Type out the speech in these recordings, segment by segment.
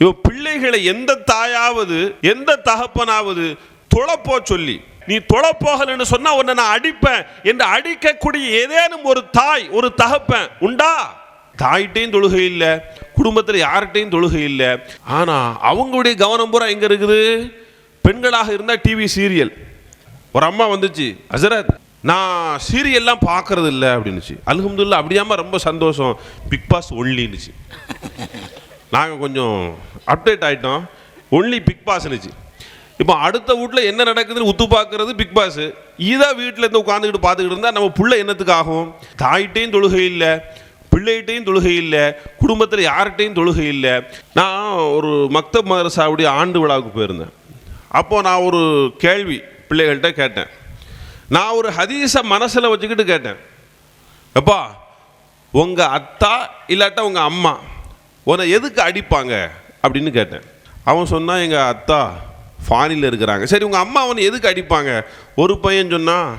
இவ பிள்ளைகளை எந்த தாயாவது எந்த தகப்பனாவது தொழப்போ சொல்லி நீ தொழப்போகலன்னு சொன்னா உன்னை நான் அடிப்பேன் என்று அடிக்கக்கூடிய ஏதேனும் ஒரு தாய் ஒரு தகப்பன் உண்டா? தாயிட்டையும் தொழுகை இல்லை குடும்பத்தில் யார்கிட்டையும் தொழுகை இல்லை ஆனால் அவங்களுடைய கவனம் பூரா எங்கே இருக்குது? பெண்களாக இருந்தால் டிவி சீரியல் ஒரு அம்மா வந்துச்சு அசரத் நான் சீரியல்லாம் பார்க்கறது இல்லை அப்படின்னுச்சு. அல்ஹம்துலில்லாஹ் அப்படியாம ரொம்ப சந்தோஷம். பிக் பாஸ் ஒன்லின்னுச்சு. நாங்கள் கொஞ்சம் அப்டேட் ஆகிட்டோம் ஒன்லி பிக் பாஸ்னுச்சு இப்போ அடுத்த வீட்டில் என்ன நடக்குதுன்னு உத்து பார்க்கறது பிக் பாஸ் இதை வீட்டில் இருந்து உட்காந்துக்கிட்டு பார்த்துக்கிட்டு இருந்தால் நம்ம புள்ள என்னத்துக்கு ஆகும்? தாயிட்டையும் தொழுகை இல்லை பிள்ளைகிட்டையும் தொழுகை இல்லை குடும்பத்தில் யார்கிட்டையும் தொழுகை இல்லை. நான் ஒரு மக்தப் மதரசாவுடைய ஆண்டு விழாவுக்கு போயிருந்தேன். அப்போது நான் ஒரு கேள்வி பிள்ளைகள்கிட்ட கேட்டேன். நான் ஒரு ஹதீஸை மனசில் வச்சுக்கிட்டு கேட்டேன். எப்பா உங்கள் அத்தா இல்லாட்டா உங்கள் அம்மா? உன்னை எதுக்கு அடிப்பாங்க? அப்படின்னு கேட்டேன். அவன் சொன்னால் எங்கள் அத்தா ஃபாரினில் இருக்கிறாங்க. சரி உங்கள் அம்மா அவனை எதுக்கு அடிப்பாங்க? ஒரு பையன் சொன்னால்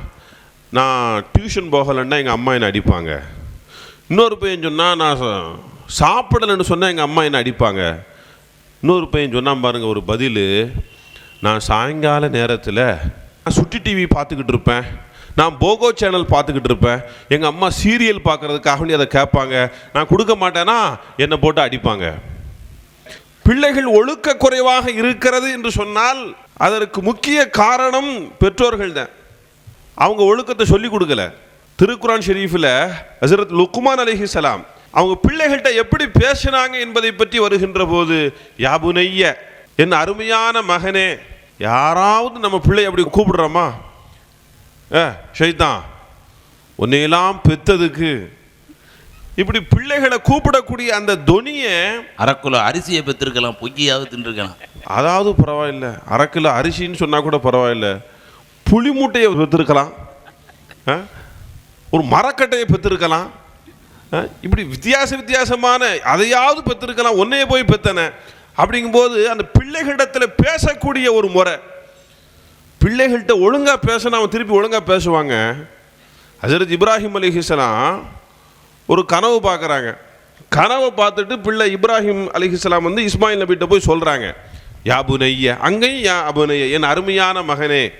நான் டியூஷன் போகலைன்னா எங்கள் அம்மா என்னை அடிப்பாங்க. இன்னொரு பையன் சொன்னால் நான் சாப்பிடலைன்னு சொன்னால் எங்கள் அம்மா என்னை அடிப்பாங்க. இன்னொரு பையன் சொன்னால் பாருங்கள் ஒரு பதில். நான் சாயங்கால நேரத்தில் நான் சுட்டி டிவி பார்த்துக்கிட்டு இருப்பேன். நான் போகோ சேனல் பார்த்துக்கிட்டு இருப்பேன். எங்கள் அம்மா சீரியல் பார்க்குறதுக்காக நீ அதை கேட்பாங்க. நான் கொடுக்க மாட்டேன்னா என்னை போட்டு அடிப்பாங்க. பிள்ளைகள் ஒழுக்க குறைவாக இருக்கிறது என்று சொன்னால் அதற்கு முக்கிய காரணம் பெற்றோர்கள் தான். அவங்க ஒழுக்கத்தை சொல்லி கொடுக்கல. திருக்குரான் ஷெரீஃபில் ஹசரத் லுக்குமான் அலைஹிஸ்ஸலாம் அவங்க பிள்ளைகள்கிட்ட எப்படி பேசினாங்க என்பதை பற்றி வருகின்ற போது யாபுனைய என் அருமையான மகனே யாராவது நம்ம பிள்ளை அப்படி கூப்பிடுறோமா? ஏ ஷைத்தான் உன்னையெல்லாம் பெத்ததுக்கு இப்படி பிள்ளைகளை கூப்பிடக்கூடிய அந்த தொனியை அரைக்குல அரிசியை பெற்றிருக்கலாம் பொய்யாவது தின்றுருக்கலாம் அதாவது பரவாயில்ல அரை கிலோ அரிசின்னு சொன்னால் கூட பரவாயில்ல புளி மூட்டையை பெற்றிருக்கலாம் ஆ? ஒரு மரக்கட்டையை பெற்றிருக்கலாம் ஆ? இப்படி வித்தியாச வித்தியாசமான அதையாவது பெற்றிருக்கலாம் ஒன்னையே போய் பெத்தன அப்படிங்கும்போது அந்த பிள்ளைகளிடத்தில் பேசக்கூடிய ஒரு முறை பிள்ளைகள்கிட்ட ஒழுங்காக பேசினா அவன் திருப்பி ஒழுங்காக பேசுவாங்க. ஹசரத் இப்ராஹிம் அலிஹிஸ்லாம் ஒரு கனவு பார்க்குறாங்க. கனவை பார்த்துட்டு பிள்ளை இப்ராஹிம் அலிஹிஸ்லாம் வந்து இஸ்மாயில் நபிட்ட போய் சொல்கிறாங்க யாபுனைய அங்கேயும் யா அபுனைய என் அருமையான மகனே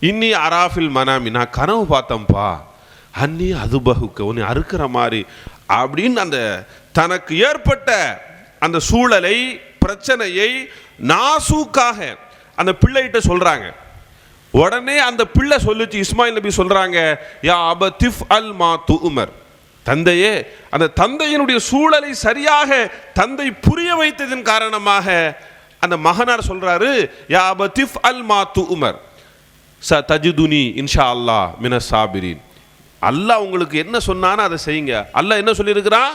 இன்னி அராஃபில் மனாமி நான் கனவு பார்த்தேன்ப்பா. அன்னி அதுபகுக்க உன்னை அறுக்கிற மாதிரி. அப்படின்னு அந்த தனக்கு ஏற்பட்ட அந்த சூழலை பிரச்சனையை நாசூக்காக அந்த பிள்ளைகிட்ட சொல்கிறாங்க உடனே அந்த பிள்ளை சொல்லுச்சு இஸ்மாயில் நபி சொல்கிறாங்க யா அப திஃப் அல் மா உமர். தந்தையே அந்த தந்தையினுடைய சூழலை சரியாக தந்தை புரிய வைத்ததன் காரணமாக அந்த மகனார் சொல்கிறாரு யா அப திஃப் அல் மா உமர். ச தஜிதுனி இன்ஷா அல்லாஹ் மின சாபிரின் அல்லாஹ் உங்களுக்கு என்ன சொன்னானோ அதை செய்யுங்க. அல்லாஹ் என்ன சொல்லியிருக்கிறான்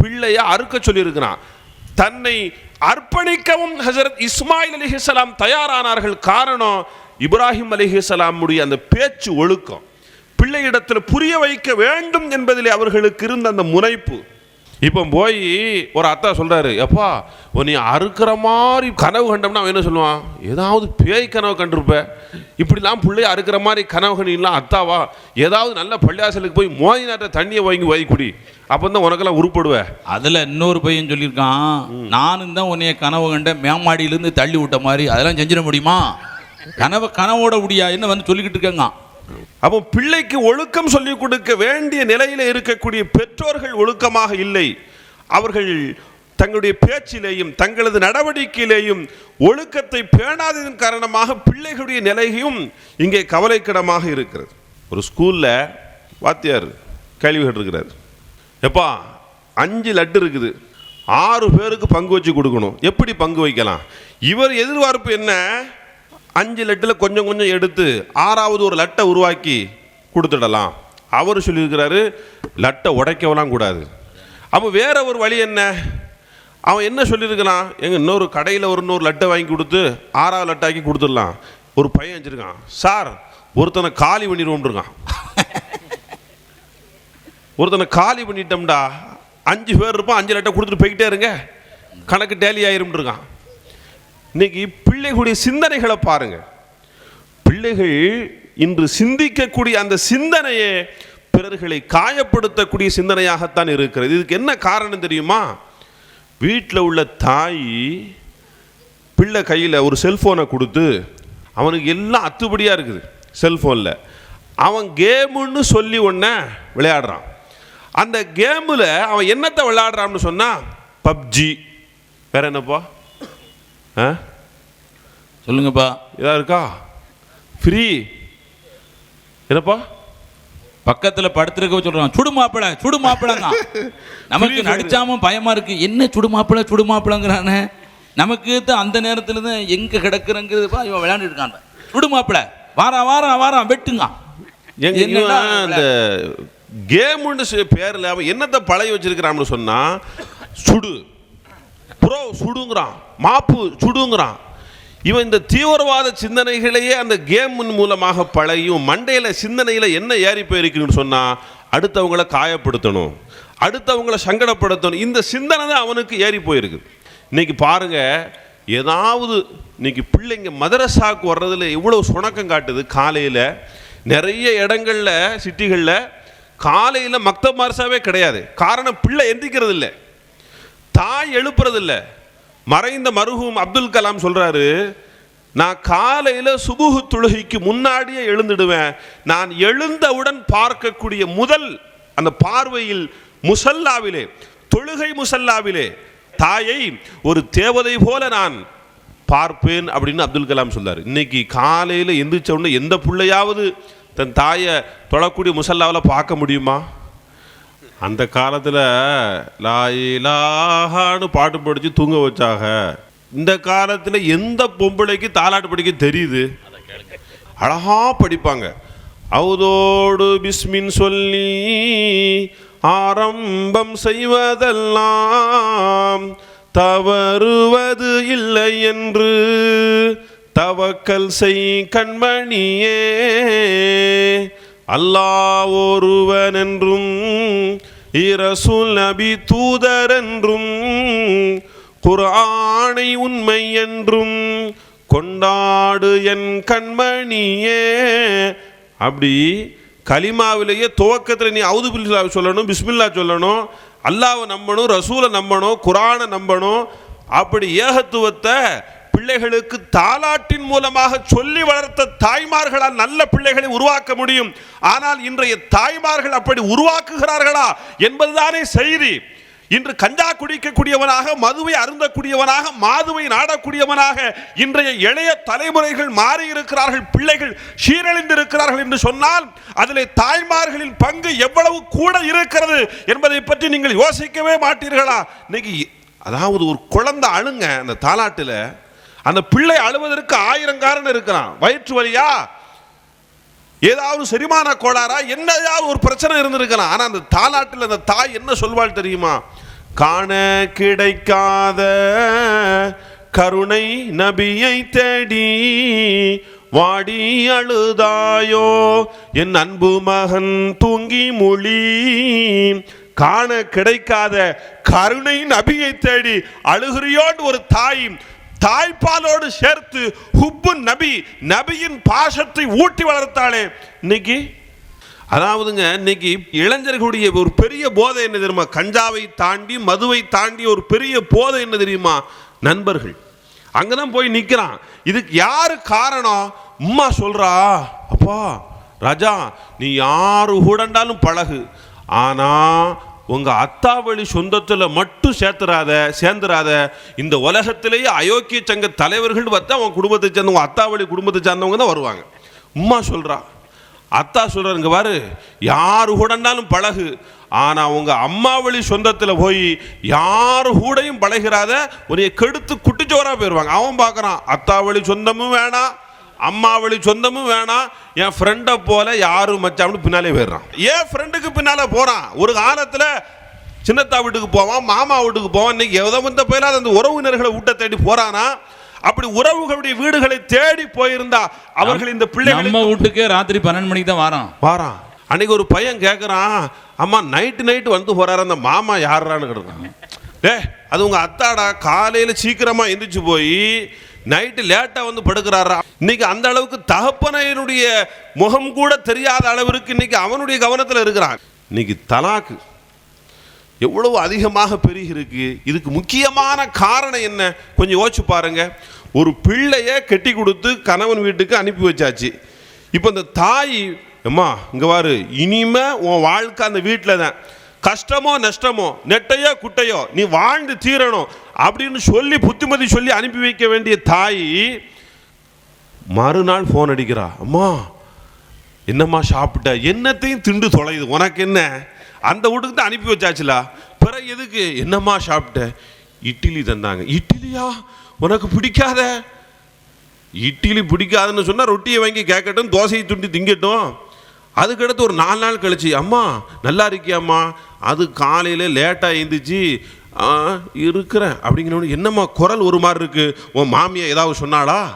பிள்ளையை அறுக்க சொல்லியிருக்கிறான். தன்னை அர்ப்பணிக்கவும் ஹசரத் இஸ்மாயில் அலிஹலாம் தயாரானார்கள். காரணம் இப்ராஹிம் அலிஹிஸ்ஸலாமுடைய அந்த பேச்சு ஒழுக்கம் பிள்ளையிடத்தில் புரிய வைக்க வேண்டும் என்பதிலே அவர்களுக்கு இருந்த அந்த முனைப்பு. இப்போ போய் ஒரு அத்தா சொல்றாரு எப்பா நீ அறுக்கிற மாதிரி கனவு கண்டோம்னா அவன் என்ன சொல்லுவான்? ஏதாவது பேய் கனவு கண்டிருப்ப. இப்படிலாம் பிள்ளை அறுக்கிற மாதிரி கனவு கண்டிலாம் அத்தாவா? ஏதாவது நல்ல பள்ளியாசலுக்கு போய் மோதி நாட்ட தண்ணியை வாங்கி வாங்கி குடி. அப்போ தான் உனக்கெல்லாம் உருப்படுவ. அதுல இன்னொரு பையன் சொல்லியிருக்கான் நானும் தான் உன்னைய கனவு கண்ட மேமாடியிலேருந்து தள்ளி விட்ட மாதிரி அதெல்லாம் செஞ்சிட முடியுமா? கனவு கனவோட முடியா என்ன வந்து சொல்லிக்கிட்டு இருக்கேங்க? அப்போ பிள்ளைக்கு ஒழுக்கம் சொல்லிக் கொடுக்க வேண்டிய நிலையில் இருக்கக்கூடிய பெற்றோர்கள் ஒழுக்கமாக இல்லை. அவர்கள் தங்களுடைய பேச்சிலேயும் தங்களது நடவடிக்கையிலேயும் ஒழுக்கத்தை பேணாததன் காரணமாக பிள்ளைகளுடைய நிலையும் இங்கே கவலைக்கிடமாக இருக்கிறது. ஒரு ஸ்கூலில் வாத்தியார் கேள்வி கேட்டிருக்கிறார். எப்பா அஞ்சு லட்டு இருக்குது. ஆறு பேருக்கு பங்கு வச்சு கொடுக்கணும். எப்படி பங்கு வைக்கலாம்? இவர் எதிர்பார்ப்பு என்ன? அஞ்சு லெட்டில் கொஞ்சம் கொஞ்சம் எடுத்து ஆறாவது ஒரு லட்டை உருவாக்கி கொடுத்துடலாம். அவர் சொல்லியிருக்கிறாரு லட்டை உடைக்கவெல்லாம் கூடாது. அப்போ வேற ஒரு வழி என்ன? அவன் என்ன சொல்லியிருக்கிறான்? எங்கள் இன்னொரு கடையில் ஒரு இன்னொரு லட்டை வாங்கி கொடுத்து ஆறாவது லட்டாக்கி கொடுத்துடலாம். ஒரு பையன் வச்சுருக்கான். சார் ஒருத்தனை காலி பண்ணிடுவோம்ருக்கான் ஒருத்தனை காலி பண்ணிட்டோம்டா. அஞ்சு பேர் இருப்பான் அஞ்சு லட்டை கொடுத்துட்டு போய்கிட்டே இருங்க. கணக்கு டேலி ஆயிரும்னு இன்றைக்கி இன்னைக்கு பிள்ளைகளுடைய சிந்தனைகளை பாருங்க. பிள்ளைகள் இன்று சிந்திக்கக்கூடிய அந்த சிந்தனையே பிறர்களை காயப்படுத்தக்கூடிய சிந்தனையாகத்தான் இருக்கிறது. இதுக்கு என்ன காரணம் தெரியுமா? வீட்டில் உள்ள தாய் பிள்ளை கையில் ஒரு செல்ஃபோனை கொடுத்து அவனுக்கு எல்லாம் அத்துப்படியாக இருக்குது செல்ஃபோனில். அவன் கேமுன்னு சொல்லி ஒன்று விளையாடுறான். அந்த கேமில் அவன் என்னத்தை விளையாடுறான்னு சொன்னால் பப்ஜி. வேற என்னப்பா? ஆ? சொல்லுங்கப்பா. இதா இருக்கா? ஃப்ரீ என்னப்பா? பக்கத்துல படுத்திருக்க சொல்றான் சுடு மாப்பிள சுடு மாப்பிளங்க நமக்கு புரியுது. நடிச்சாமும் பயமா இருக்கு. என்ன சுடு மாப்பிள சுடு மாப்பிளங்கிறானே? நமக்கு தான் அந்த நேரத்துல தான் எங்க கிடக்குறங்கிறது இவன் விளையாண்டுட்டு இருக்கான். சுடு மாப்பிள வாரா வாரா வாரா வெட்டுங்க. இவன் அந்த கேமுன்னு பேர்ல அவன் என்னத்தை பழகி வச்சிருக்கிறான்னு சொன்னா சுடு. ப்ரோ சுடுங்கிறான். மாப்பு சுடுங்கிறான். இவன் இந்த தீவிரவாத சிந்தனைகளையே அந்த கேமின் மூலமாக பழகியும் மண்டையில் சிந்தனையில் என்ன ஏறி போயிருக்குன்னு சொன்னால் அடுத்தவங்கள காயப்படுத்தணும் அடுத்தவங்கள சங்கடப்படுத்தணும். இந்த சிந்தனை தான் அவனுக்கு ஏறி போயிருக்கு இன்றைக்கி பாருங்கள் ஏதாவது இன்னைக்கு பிள்ளைங்க மதரசாவுக்கு வர்றதில் இவ்வளோ சுணக்கம் காட்டுது. காலையில் நிறைய இடங்களில் சிட்டிகளில் காலையில் மக்த மார்சாவே கிடையாது. காரணம் பிள்ளை எந்திக்கிறது இல்லை தாய் எழுப்புறதில்ல. மறைந்த மருகும் அப்துல் கலாம் சொல்றாரு நான் காலையில் சுபுகு தொழுகைக்கு முன்னாடியே எழுந்துடுவேன். நான் எழுந்தவுடன் பார்க்கக்கூடிய முதல் அந்த பார்வையில் முசல்லாவிலே தொழுகை முசல்லாவிலே தாயை ஒரு தேவதை போல நான் பார்ப்பேன் அப்படின்னு அப்துல் கலாம் சொல்றாரு. இன்னைக்கு காலையில் எந்திரிச்ச உடனே எந்த பிள்ளையாவது தன் தாயை தொழக்கூடிய முசல்லாவில் பார்க்க முடியுமா? அந்த காலத்தில் லாயிலாகான்னு பாட்டு படித்து தூங்க வச்சாக இந்த காலத்தில் எந்த பொம்பளைக்கு தாலாட்டு படிக்க தெரியுது? அழகா படிப்பாங்க. அவதோடு பிஸ்மின் சொல்லி ஆரம்பம் செய்வதெல்லாம் தவறுவது இல்லை என்று தவக்கல் செய் கண்மணியே. அல்லாஹ் ஒருவன் என்றும் இரசூல் நபி தூதர் என்றும் குர்ஆனை உண்மை என்றும் கொண்டாடு என் கண்மணியே அப்படி கலிமாவிலேயே துவக்கத்தில் நீ அவுது பில்லா சொல்லணும் பிஸ்மில்லா சொல்லணும் அல்லாவை நம்பணும் ரசூலை நம்பணும் குரானை நம்பணும் அப்படி ஏகத்துவத்தை பிள்ளைகளுக்கு தாலாட்டின் மூலமாக சொல்லி வளர்த்த தாய்மார்களால் நல்ல பிள்ளைகளை உருவாக்க முடியும். ஆனால் இன்றைய தாய்மார்கள் அப்படி உருவாக்குகிறார்களா என்பதுதானே செய்தி. இன்று கஞ்சா குடிக்கக்கூடியவனாக மதுவை அருந்தக்கூடியவனாக மாதுவை நாடக்கூடியவனாக இன்றைய இளைய தலைமுறைகள் மாறி இருக்கிறார்கள் பிள்ளைகள் சீரழிந்திருக்கிறார்கள் என்று சொன்னால் அதிலே தாய்மார்களின் பங்கு எவ்வளவு கூட இருக்கிறது என்பதை பற்றி நீங்கள் யோசிக்கவே மாட்டீர்களா? இன்னைக்கு அதாவது ஒரு குழந்தை அழுங்க அந்த தாலாட்டில் அந்த பிள்ளை அழுவதற்கு ஆயிரம் காரணம் இருக்கிறான். வயிற்று வலியா? ஏதாவது செரிமான கோளாறா? என்னதாவது ஒரு பிரச்சனை இருந்திருக்கலாம். ஆனால் அந்த தாலாட்டில் அந்த தாய் என்ன சொல்வாள் தெரியுமா? காண கிடைக்காத கருணை நபியை தேடி வாடி அழுதாயோ? என் அன்பு மகன் தூங்கி மொழி. காண கிடைக்காத கருணை நபியை தேடி அழுகிறியோன்னு ஒரு தாய் தாய்ப்பாலோடு சேர்த்து ஹுப்பு நபி நபியின் பாசத்தை ஊட்டி வளர்த்தாளே. இன்னைக்கு அதாவதுங்க இன்னைக்கு இளைஞர்களுடைய ஒரு பெரிய போதை என்ன தெரியுமா? கஞ்சாவை தாண்டி மதுவை தாண்டி ஒரு பெரிய போதை என்ன தெரியுமா? நண்பர்கள். அங்கதான் போய் நிற்கிறான் இதுக்கு யாரு காரணம்? உம்மா சொல்றா அப்பா ராஜா நீ யாரு கூடண்டாலும் பழகு. ஆனால் உங்கள் அத்தா வழி மட்டும் சேர்த்துறாத சேர்ந்துராத இந்த உலகத்திலேயே அயோக்கிய சங்க தலைவர்கள் பார்த்தா உன் குடும்பத்தை சேர்ந்தவங்க அத்தா வழி குடும்பத்தை சேர்ந்தவங்க தான் வருவாங்க. உம்மா சொல்கிறா அத்தா சொல்கிறாருங்க பாரு யார் கூடனாலும் பழகு. ஆனால் உங்கள் அம்மா வழி சொந்தத்தில் போய் யார் கூடையும் பழகிறாத உன்னைய கெடுத்து குட்டிச்சோராக போயிடுவாங்க அவன் பார்க்குறான் அத்தா வழி சொந்தமும் வேணாம் அம்மா வழி சொந்தமும் வேணாம் என் ஃப்ரெண்டை போல யாரும் மச்சான்னு பின்னாலே போயிடுறான். ஏன் ஃப்ரெண்டுக்கு பின்னால போறான். ஒரு காலத்துல சின்னத்தா வீட்டுக்கு போவான் மாமா வீட்டுக்கு போவான் இன்னைக்கு எதோ வந்த போயிலாத அந்த உறவினர்களை வீட்டை தேடி போறானா? அப்படி உறவுகளுடைய வீடுகளை தேடி போயிருந்தா அவர்கள் இந்த பிள்ளைகளை நம்ம வீட்டுக்கே ராத்திரி பன்னெண்டு மணிக்கு தான் வாரோம் வாரான். அன்னைக்கு ஒரு பையன் கேட்குறான் அம்மா நைட்டு நைட்டு வந்து போறாரு. அந்த மாமா யாருறான்னு கேட்குறான் டே அது உங்க அத்தாடா காலையில சீக்கிரமா எந்திரிச்சு போய் நைட்டு லேட்டாக வந்து படுக்கிறாரா? இன்னைக்கு அந்த அளவுக்கு தகப்பனையனுடைய முகம் கூட தெரியாத அளவிற்கு இன்னைக்கு அவனுடைய கவனத்தில் இருக்கிறான். இன்னைக்கு தலாக்கு எவ்வளவு அதிகமாக பெருகிருக்கு இதுக்கு முக்கியமான காரணம் என்ன? கொஞ்சம் யோசிச்சு பாருங்க. ஒரு பிள்ளைய கெட்டி கொடுத்து கணவன் வீட்டுக்கு அனுப்பி வச்சாச்சு. இப்போ இந்த தாய் அம்மா இங்கே வாரு இனிமே உன் வாழ்க்கை அந்த வீட்டில் தான் கஷ்டமோ நஷ்டமோ நெட்டையோ குட்டையோ நீ வாழ்ந்து தீரணும் அப்படின்னு சொல்லி புத்திமதி சொல்லி அனுப்பி வைக்க வேண்டிய தாய் மறுநாள் ஃபோன் அடிக்கிறா. அம்மா என்னம்மா சாப்பிட்ட? என்னத்தையும் திண்டு தொலையுது. உனக்கு என்ன? அந்த வீட்டுக்கு தான் அனுப்பி வச்சாச்சுலா. பிறகு எதுக்கு? என்னம்மா சாப்பிட்ட? இட்லி தந்தாங்க. இட்லியா? உனக்கு பிடிக்காத? இட்லி பிடிக்காதுன்னு சொன்னால் ரொட்டியை வாங்கி கேட்கட்டும் தோசையை துண்டி திங்கட்டும். அதுக்கடுத்து ஒரு நாலு நாள் கழிச்சு அம்மா நல்லா இருக்கியாம்மா? அது காலையில் லேட்டாக எழுந்திரிச்சு ஆ இருக்கிறேன். அப்படிங்கிறவனு என்னம்மா குரல் ஒரு மாதிரி இருக்குது உன் மாமியை ஏதாவது சொன்னாளா?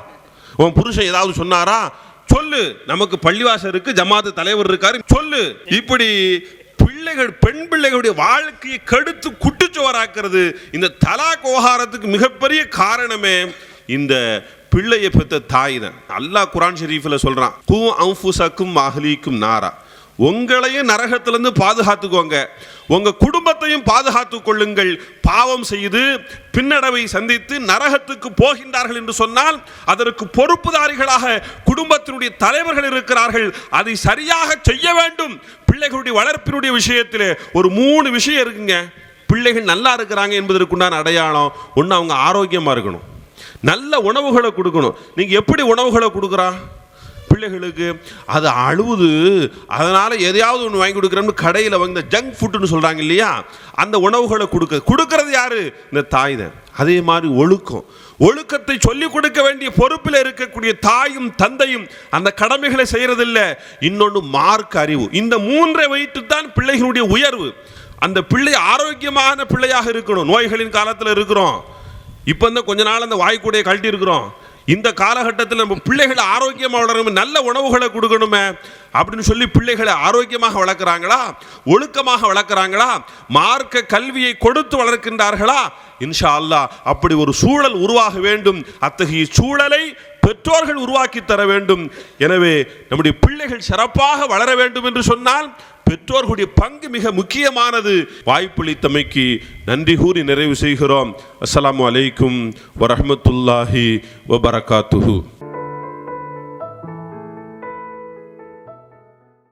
உன் புருஷன் ஏதாவது சொன்னாரா? சொல்லு. நமக்கு பள்ளிவாசல் இருக்கு ஜமாத்து தலைவர் இருக்காரு. சொல்லு. இப்படி பிள்ளைகள் பெண் பிள்ளைகளுடைய வாழ்க்கையை கெடுத்து குட்டுச்சுவராக்குறது இந்த தலாக் விவகாரத்துக்கு மிகப்பெரிய காரணமே இந்த பிள்ளையை பெற்ற தாய் தான். அல்லாஹ் குரான் ஷெரீஃபில் சொல்கிறான் கூ அவுஃபுசக்கும் அஹ்லீக்கும் நாரா. உங்களையும் நரகத்திலிருந்து பாதுகாத்துக்கோங்க. உங்கள் குடும்பத்தையும் பாதுகாத்து கொள்ளுங்கள் பாவம் செய்து பின்னடைவை சந்தித்து நரகத்துக்கு போகின்றார்கள் என்று சொன்னால் அதற்கு பொறுப்புதாரிகளாக குடும்பத்தினுடைய தலைவர்கள் இருக்கிறார்கள். அதை சரியாக செய்ய வேண்டும். பிள்ளைகளுடைய வளர்ப்பினுடைய விஷயத்தில் ஒரு மூணு விஷயம் இருக்குங்க. பிள்ளைகள் நல்லா இருக்கிறாங்க என்பதற்குண்டான அடையாளம் ஒன்று அவங்க ஆரோக்கியமாக இருக்கணும். நல்ல உணவுகளை கொடுக்கணும். நீங்கள் எப்படி உணவுகளை கொடுக்குறா? பிள்ளைகளுக்கு அது அழுவுது. அதனால் எதையாவது ஒன்று வாங்கி கொடுக்குறோம்னு கடையில் வாங்க ஜங்க் ஃபுட்டுன்னு சொல்கிறாங்க இல்லையா? அந்த உணவுகளை கொடுக்க. கொடுக்கறது யார்? இந்த தாய் தான். அதே மாதிரி ஒழுக்கம். ஒழுக்கத்தை சொல்லிக் கொடுக்க வேண்டிய பொறுப்பில் இருக்கக்கூடிய தாயும் தந்தையும் அந்த கடமைகளை செய்யறதில்ல. இன்னொன்று மார்க் அறிவு. இந்த மூன்றை வைத்து தான் பிள்ளைகளுடைய உயர்வு. அந்த பிள்ளை ஆரோக்கியமான பிள்ளையாக இருக்கணும். நோய்களின் காலத்தில் இருக்கிறோம். இப்போ இந்த கொஞ்ச நாள் அந்த வாய்க்கூடைய கழட்டி இருக்கிறோம் இந்த காலகட்டத்தில் நம்ம பிள்ளைகளை ஆரோக்கியமாக வளரணும் நல்ல உணவுகளை கொடுக்கணுமே அப்படின்னு சொல்லி பிள்ளைகளை ஆரோக்கியமாக வளர்க்குறாங்களா? ஒழுக்கமாக வளர்க்குறாங்களா? மார்க்க கல்வியை கொடுத்து வளர்க்கின்றார்களா? இன்ஷா அல்லாஹ் அப்படி ஒரு சூழல் உருவாக வேண்டும். அத்தகைய சூழலை பெற்றோர்கள் உருவாக்கி தர வேண்டும். எனவே நம்முடைய பிள்ளைகள் சிறப்பாக வளர வேண்டும் என்று சொன்னால் பெற்றோர்களுடைய பங்கு மிக முக்கியமானது. வாய்ப்பளித்தமைக்கு நன்றி கூறி நிறைவு செய்கிறோம். அஸ்ஸலாமு அலைக்கும் வரமத்துல்லாஹி வபரகாத்துஹு.